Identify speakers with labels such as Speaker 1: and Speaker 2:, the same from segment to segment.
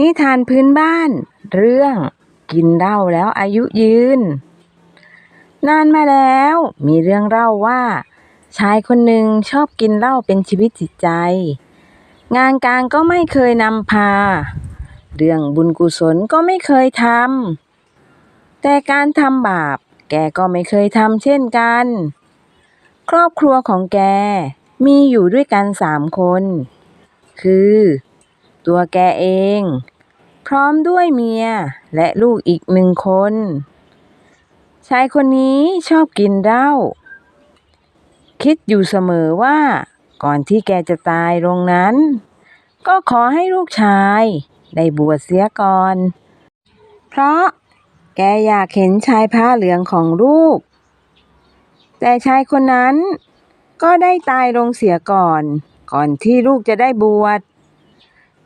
Speaker 1: นิทานพื้นบ้าน เรื่องกินเหล้าแล้วอายุยืน นานมาแล้ว มีเรื่องเล่าว่า ชายคนหนึ่งชอบกินเหล้าเป็นชีวิตจิตใจ งานการก็ไม่เคยนำพา เรื่องบุญกุศลก็ไม่เคยทำแต่การทำบาป แกก็ไม่เคยทำเช่นกัน ครอบครัวของแกมีอยู่ด้วยกันสามคน คือ ตัวแกเอง พร้อมด้วยเมียและลูกอีกหนึ่งคน ชายคนนี้ชอบกินเหล้า คิดอยู่เสมอว่า ก่อนที่แกจะตายลงนั้น ก็ขอให้ลูกชายได้บวชเสียก่อน เพราะแกอยากเห็นชายผ้าเหลืองของลูก แต่ชายคนนั้นก็ได้ตายลงเสียก่อน ก่อนที่ลูกจะได้บวช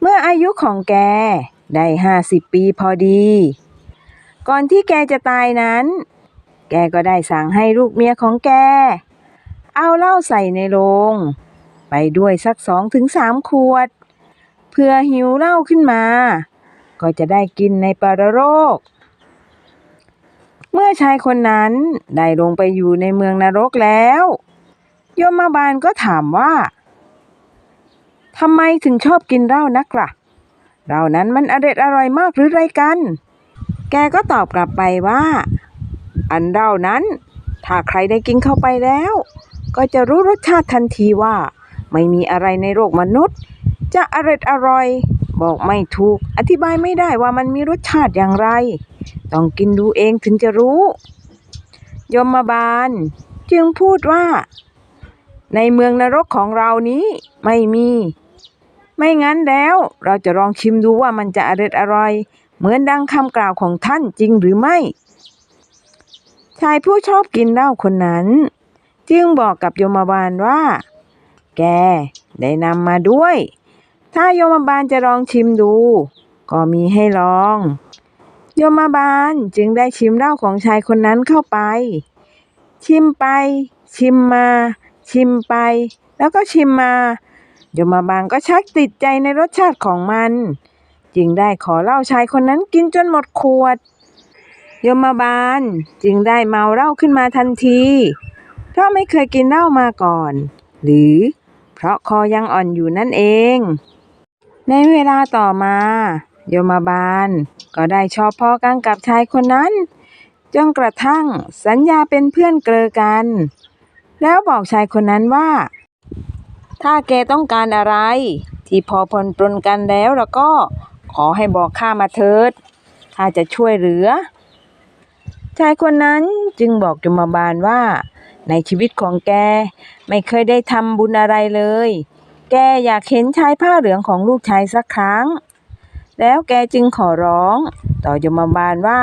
Speaker 1: มื่ออายุของแกได้ห้าสิบปีพอดี ก่อนที่แกจะตายนั้น แกก็ได้สั่งให้ลูกเมียของแก เอาเหล้าใส่ในโรง ไปด้วยสักสองถึงสามขวด เพื่อหิวเหล้าขึ้นมา ก็จะได้กินในปรโรค เมื่อชายคนนั้นได้ลงไปอยู่ในเมืองนรกแล้ว ยมบาลก็ถามว่า ทำไมถึงชอบกินเหล้านักล่ะเหล้านั้นมันอร่อยอร่อยมากหรือไรกัน แกก็ตอบกลับไปว่า อันเหล้านั้น ถ้าใครได้กินเข้าไปแล้ว ก็จะรู้รสชาติทันทีว่า ไม่มีอะไรในโลกมนุษย์ จะอร่อยอร่อย บอกไม่ถูก อธิบายไม่ได้ว่ามันมีรสชาติอย่างไร ต้องกินดูเองถึงจะรู้ ยมบาลจึงพูดว่า ในเมืองนรกของเรานี้ไม่มี ไม่งั้นแล้ว เราจะลองชิมดูว่ามันจะอร่อยอร่อย เหมือนดังคำกล่าวของท่านจริงหรือไม่ ชายผู้ชอบกินเหล้าคนนั้น จึงบอกกับโยมบาลว่า แกได้นำมาด้วย ถ้าโยมบาลจะลองชิมดู ก็มีให้ลอง โยมบาลจึงได้ชิมเหล้าของชายคนนั้นเข้าไป ชิมไป ชิมมา ชิมไป แล้วก็ชิมมา ยมบาลก็ชักติดใจในรสชาติของมัน จึงได้ขอเหล้าชายคนนั้นกินจนหมดขวดโยมบาลจึงได้เมาเหล้าขึ้นมาทันที เพราะไม่เคยกินเหล้ามาก่อน หรือเพราะคอยังอ่อนอยู่นั่นเอง ในเวลาต่อมา โยมบาลก็ได้ชอบพอกันกับชายคนนั้นจนกระทั่งสัญญาเป็นเพื่อนเกลอกัน แล้วบอกชายคนนั้นว่า ถ้าแกต้องการอะไร ที่พอพลปรนกันแล้วแล้วก็ขอให้บอกข้ามาเถิดข้าจะช่วยเหลือ ชายคนนั้นจึงบอกยมบาลว่า ในชีวิตของแกไม่เคยได้ทำบุญอะไรเลย แกอยากเห็นชายผ้าเหลืองของลูกชายสักครั้ง แล้วแกจึงขอร้อง ต่อยมบาลว่า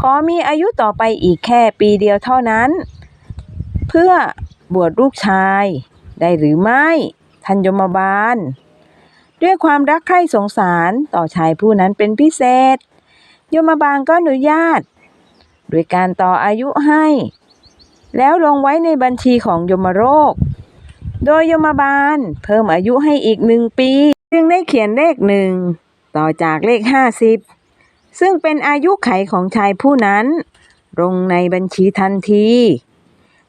Speaker 1: ขอมีอายุต่อไปอีกแค่ปีเดียวเท่านั้น เพื่อบวชลูกชาย ได้หรือไม่ท่านยมบาล ด้วยความรักใคร่สงสารต่อชายผู้นั้นเป็นพิเศษ ยมบาลก็อนุญาต โดยการต่ออายุให้ แล้วลงไว้ในบัญชีของยมโรค โดยยมบาลเพิ่มอายุให้อีกหนึ่งปี จึงได้เขียนเลขหนึ่งต่อจากเลขห้าสิบซึ่งเป็นอายุไขของชายผู้นั้น ลงในบัญชีทันที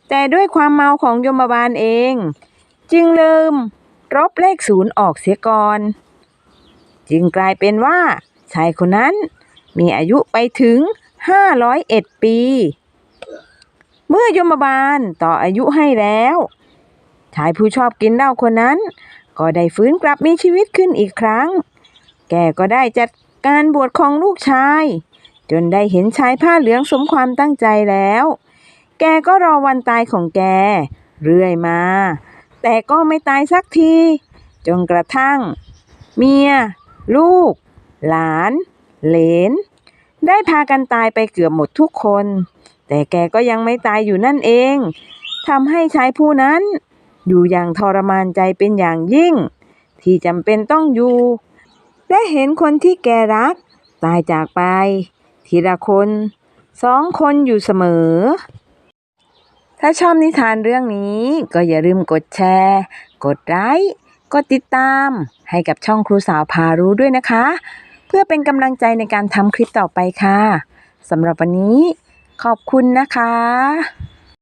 Speaker 1: แต่ด้วยความเมาของยมบาลเอง จึงลืมลบเลขศูนย์ออกเสียก่อน จึงกลายเป็นว่า ชายคนนั้นมีอายุไปถึง 501 ปี เมื่อยมบาลต่ออายุให้แล้ว ชายผู้ชอบกินเหล้าคนนั้น ก็ได้ฟื้นกลับมีชีวิตขึ้นอีกครั้ง แกก็ได้จัดการบวชของลูกชาย จนได้เห็นชายผ้าเหลืองสมความตั้งใจแล้ว แกก็รอวันตายของแก เรื่อยมา แต่ก็ไม่ตายสักที จนกระทั่ง เมีย ลูก หลาน เหลน ได้พากันตายไปเกือบหมดทุกคน แต่แกก็ยังไม่ตายอยู่นั่นเองทำให้ชายผู้นั้น อยู่อย่างทรมานใจเป็นอย่างยิ่ง ที่จำเป็นต้องอยู่ และเห็นคนที่แกรัก ตายจากไป ทีละคนสองคนอยู่เสมอ ถ้าชอบนิทานเรื่องนี้ ก็อย่าลืมกดแชร์ กดไลค์ กดติดตาม ให้กับช่องครูสาวพารู้ด้วยนะคะ เพื่อเป็นกำลังใจในการทำคลิปต่อไปค่ะสำหรับวันนี้ขอบคุณนะคะ